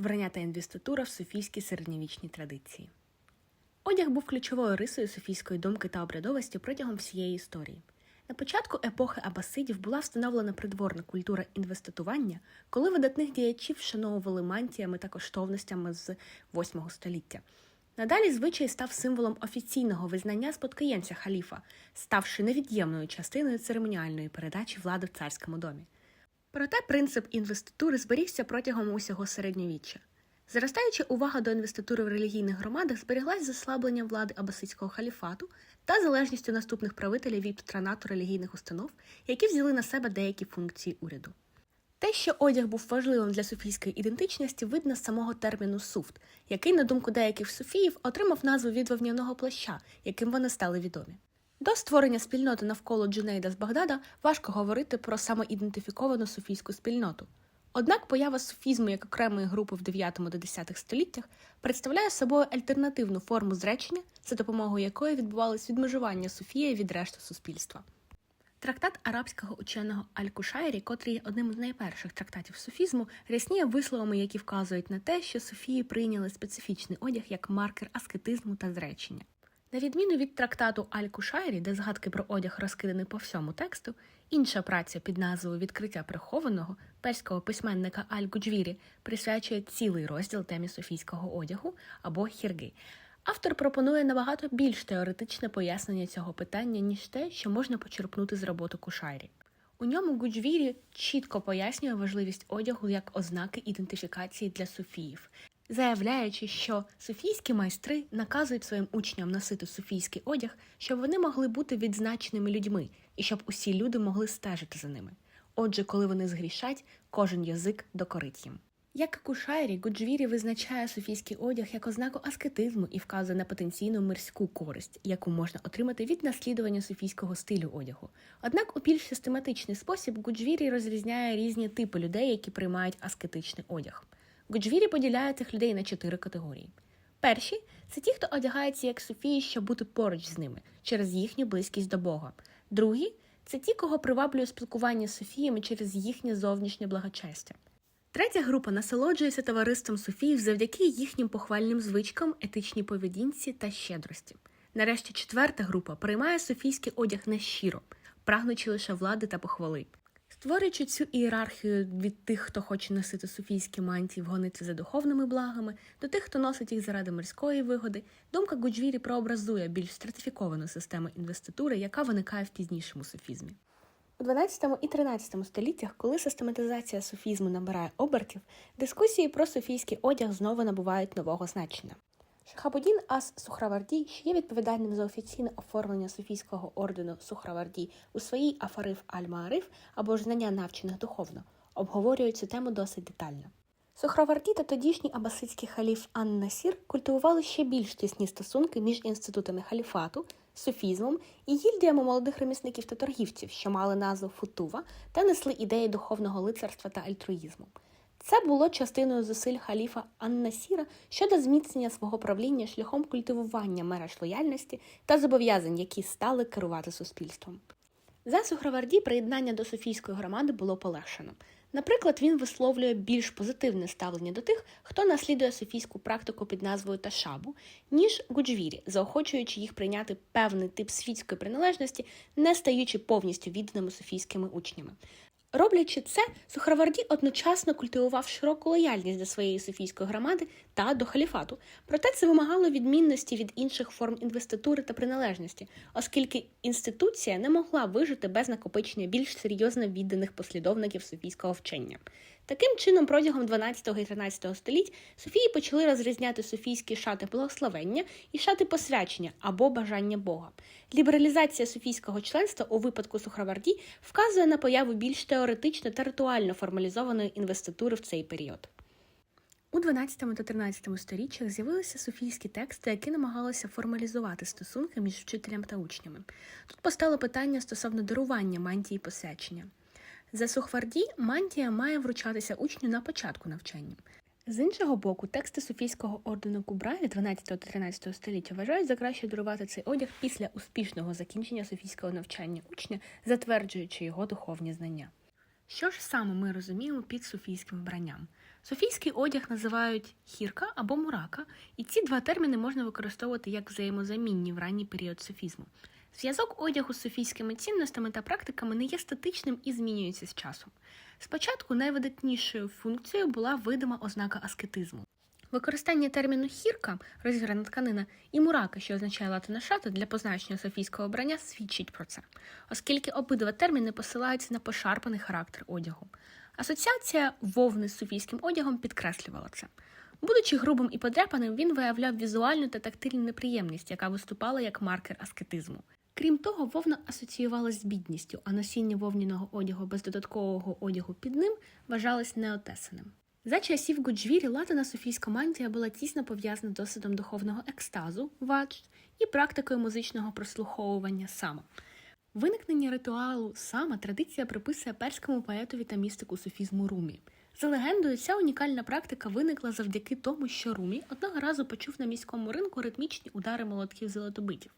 Вбрання та інвеститура в софійській середньовічній традиції. Одяг був ключовою рисою софійської думки та обрядовості протягом всієї історії. На початку епохи Абасидів була встановлена придворна культура інвеститування, коли видатних діячів вшановували мантіями та коштовностями з VIII століття. Надалі звичай став символом офіційного визнання спадкоємця халіфа, ставши невід'ємною частиною церемоніальної передачі влади в царському домі. Проте принцип інвеститури зберігся протягом усього середньовіччя. Зростаюча увага до інвеститури в релігійних громадах зберіглась заслабленням влади абасидського халіфату та залежністю наступних правителів від патронату релігійних установ, які взяли на себе деякі функції уряду. Те, що одяг був важливим для суфійської ідентичності, видно з самого терміну суфт, який, на думку деяких суфіїв, отримав назву від вовняного плаща, яким вони стали відомі. До створення спільноти навколо Джунейда з Багдада важко говорити про самоідентифіковану суфійську спільноту. Однак поява суфізму як окремої групи в 9-10 століттях представляє собою альтернативну форму зречення, за допомогою якої відбувалось відмежування Софія від решти суспільства. Трактат арабського ученого Аль-Кушайрі, котрий є одним з найперших трактатів суфізму, рясніє висловами, які вказують на те, що Софії прийняли специфічний одяг як маркер аскетизму та зречення. На відміну від трактату Аль-Кушайрі, де згадки про одяг розкидані по всьому тексту, інша праця під назвою Відкриття прихованого перського письменника Аль-Гуджвірі присвячує цілий розділ темі софійського одягу або хірги. Автор пропонує набагато більш теоретичне пояснення цього питання, ніж те, що можна почерпнути з роботи Кушайрі. У ньому Гуджвірі чітко пояснює важливість одягу як ознаки ідентифікації для суфіїв, заявляючи, що суфійські майстри наказують своїм учням носити суфійський одяг, щоб вони могли бути відзначеними людьми і щоб усі люди могли стежити за ними. Отже, коли вони згрішать, кожен язик докорить їм. Як і Кушайрі, Гуджвірі визначає суфійський одяг як ознаку аскетизму і вказує на потенційну мирську користь, яку можна отримати від наслідування суфійського стилю одягу. Однак у більш систематичний спосіб Гуджвірі розрізняє різні типи людей, які приймають аскетичний одяг. Гуджвірі поділяє цих людей на чотири категорії. Перші це ті, хто одягається як Софії, щоб бути поруч з ними через їхню близькість до Бога. Другі це ті, кого приваблює спілкування з Софіями через їхнє зовнішнє благочестя. Третя група насолоджується товариством Софіїв завдяки їхнім похвальним звичкам, етичній поведінці та щедрості. Нарешті четверта група приймає софійський одяг нещиро, прагнучи лише влади та похвали. Створюючи цю ієрархію від тих, хто хоче носити софійські мантії, вгонити за духовними благами, до тих, хто носить їх заради мирської вигоди, думка Гуджвірі прообразує більш стратифіковану систему інвеститури, яка виникає в пізнішому софізмі. У 12 і 13 століттях, коли систематизація суфізму набирає обертів, дискусії про софійський одяг знову набувають нового значення. Шахабудін Ас Сухраварді, що є відповідальним за офіційне оформлення Софійського ордену Сухраварді у своїй Афариф Аль-Маариф або ж знання навчених духовно, обговорюють цю тему досить детально. Сухраварді та тодішній абасидський халіф Ан-Насір культивували ще більш тісні стосунки між інститутами халіфату, суфізмом і гільдіями молодих ремісників та торгівців, що мали назву Футува та несли ідеї духовного лицарства та альтруїзму. Це було частиною зусиль халіфа Ан-Насіра щодо зміцнення свого правління шляхом культивування мереж лояльності та зобов'язань, які стали керувати суспільством. За Сухраварді приєднання до Софійської громади було полегшено. Наприклад, він висловлює більш позитивне ставлення до тих, хто наслідує софійську практику під назвою Ташабу, ніж Гуджвірі, заохочуючи їх прийняти певний тип світської приналежності, не стаючи повністю відданими софійськими учнями. Роблячи це, Сухарварді одночасно культивував широку лояльність до своєї софійської громади та до халіфату. Проте це вимагало відмінності від інших форм інвеститури та приналежності, оскільки інституція не могла вижити без накопичення більш серйозно відданих послідовників софійського вчення. Таким чином, протягом 12 і 13 століть Софії почали розрізняти софійські шати благословення і шати посвячення або бажання Бога. Лібералізація софійського членства у випадку Сухраварді вказує на появу більш теоретично та ритуально формалізованої інвеститури в цей період. У 12 та 13 сторіччях з'явилися софійські тексти, які намагалися формалізувати стосунки між вчителем та учнями. Тут постало питання стосовно дарування мантії посвячення. За Сухварді мантія має вручатися учню на початку навчання. З іншого боку, тексти Софійського ордену Кубра від 12 та 13 століття вважають за краще дарувати цей одяг після успішного закінчення софійського навчання учня, затверджуючи його духовні знання. Що ж саме ми розуміємо під софійським вбранням? Софійський одяг називають хірка або мурака, і ці два терміни можна використовувати як взаємозамінні в ранній період софізму. Зв'язок одягу з софійськими цінностями та практиками не є статичним і змінюється з часом. Спочатку найвидатнішою функцією була видима ознака аскетизму. Використання терміну хірка, розіграна тканина, і мурака, що означає латина шата для позначення софійського обрання, свідчить про це, оскільки обидва терміни посилаються на пошарпаний характер одягу. Асоціація вовни з софійським одягом підкреслювала це. Будучи грубим і подряпаним, він виявляв візуальну та тактильну неприємність, яка виступала як маркер аскетизму. Крім того, вовна асоціювалась з бідністю, а носіння вовняного одягу без додаткового одягу під ним вважалось неотесаним. За часів Гуджвірі латина софійська мантія була тісно пов'язана з досвідом духовного екстазу вадж і практикою музичного прослуховування сама. Виникнення ритуалу сама традиція приписує перському поетові та містику суфізму Румі. За легендою, ця унікальна практика виникла завдяки тому, що Румі одного разу почув на міському ринку ритмічні удари молотків золотобитів.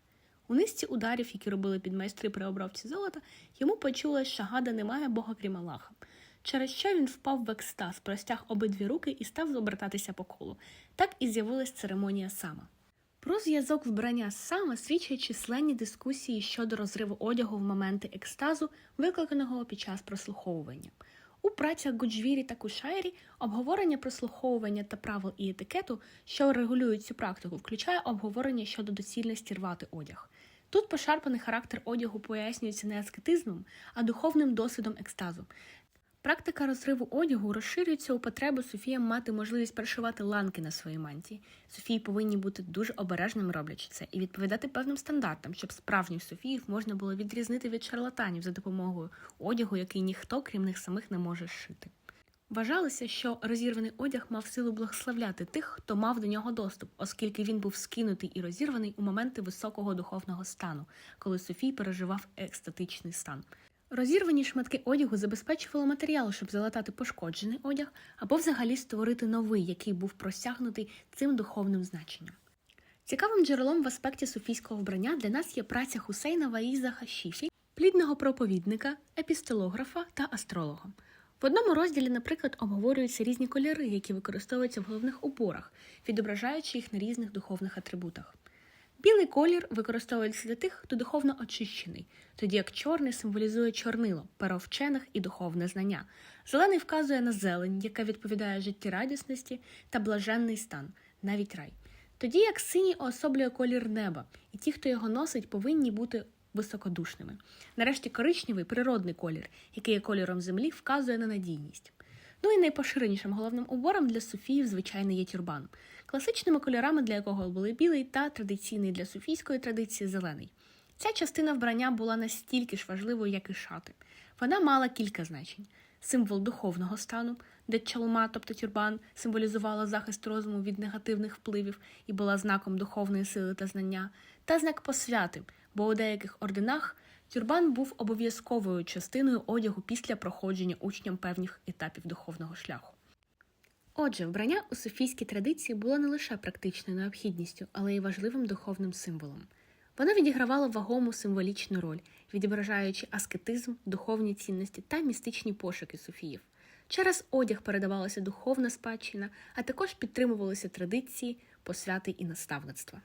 У низці ударів, які робили підмайстри при обробці золота, йому почулось, що гада немає Бога крім Аллаха. Через що він впав в екстаз, простяг обидві руки і став обертатися по колу. Так і з'явилась церемонія сама. Про зв'язок вбрання саме свідчать численні дискусії щодо розриву одягу в моменти екстазу, викликаного під час прослуховування. У працях Гуджвірі та Кушайрі обговорення прослуховування та правил і етикету, що регулюють цю практику, включає обговорення щодо доцільності рвати одяг. Тут пошарпаний характер одягу пояснюється не аскетизмом, а духовним досвідом екстазу. Практика розриву одягу розширюється у потребу Софіям мати можливість пришивати ланки на своїй мантії. Софії повинні бути дуже обережними роблячи це і відповідати певним стандартам, щоб справжніх Софіїв можна було відрізнити від шарлатанів за допомогою одягу, який ніхто, крім них самих, не може шити. Вважалося, що розірваний одяг мав силу благословляти тих, хто мав до нього доступ, оскільки він був скинутий і розірваний у моменти високого духовного стану, коли Софій переживав екстатичний стан. Розірвані шматки одягу забезпечували матеріал, щоб залатати пошкоджений одяг або взагалі створити новий, який був просягнутий цим духовним значенням. Цікавим джерелом в аспекті суфійського вбрання для нас є праця Хусейна Ваїза Хашіфі, плідного проповідника, епістолографа та астролога. В одному розділі, наприклад, обговорюються різні кольори, які використовуються в головних уборах, відображаючи їх на різних духовних атрибутах. Білий колір використовується для тих, хто духовно очищений, тоді як чорний символізує чорнило, перо вчених і духовне знання. Зелений вказує на зелень, яка відповідає життєрадісності та блаженний стан, навіть рай. Тоді як синій уособлює колір неба, і ті, хто його носить, повинні бути високодушними. Нарешті коричневий природний колір, який є кольором землі, вказує на надійність. Ну і найпоширенішим головним убором для суфіїв, звичайно, є тюрбан, класичними кольорами, для якого були білий та традиційний для суфійської традиції зелений. Ця частина вбрання була настільки ж важливою, як і шати. Вона мала кілька значень: символ духовного стану, де чалма, тобто тюрбан, символізувала захист розуму від негативних впливів і була знаком духовної сили та знання, та знак посвяти, бо у деяких орденах тюрбан був обов'язковою частиною одягу після проходження учням певних етапів духовного шляху. Отже, вбрання у софійській традиції було не лише практичною необхідністю, але й важливим духовним символом. Воно відігравало вагому символічну роль, відображаючи аскетизм, духовні цінності та містичні пошуки Софіїв. Через одяг передавалася духовна спадщина, а також підтримувалися традиції, посвяти і наставництва.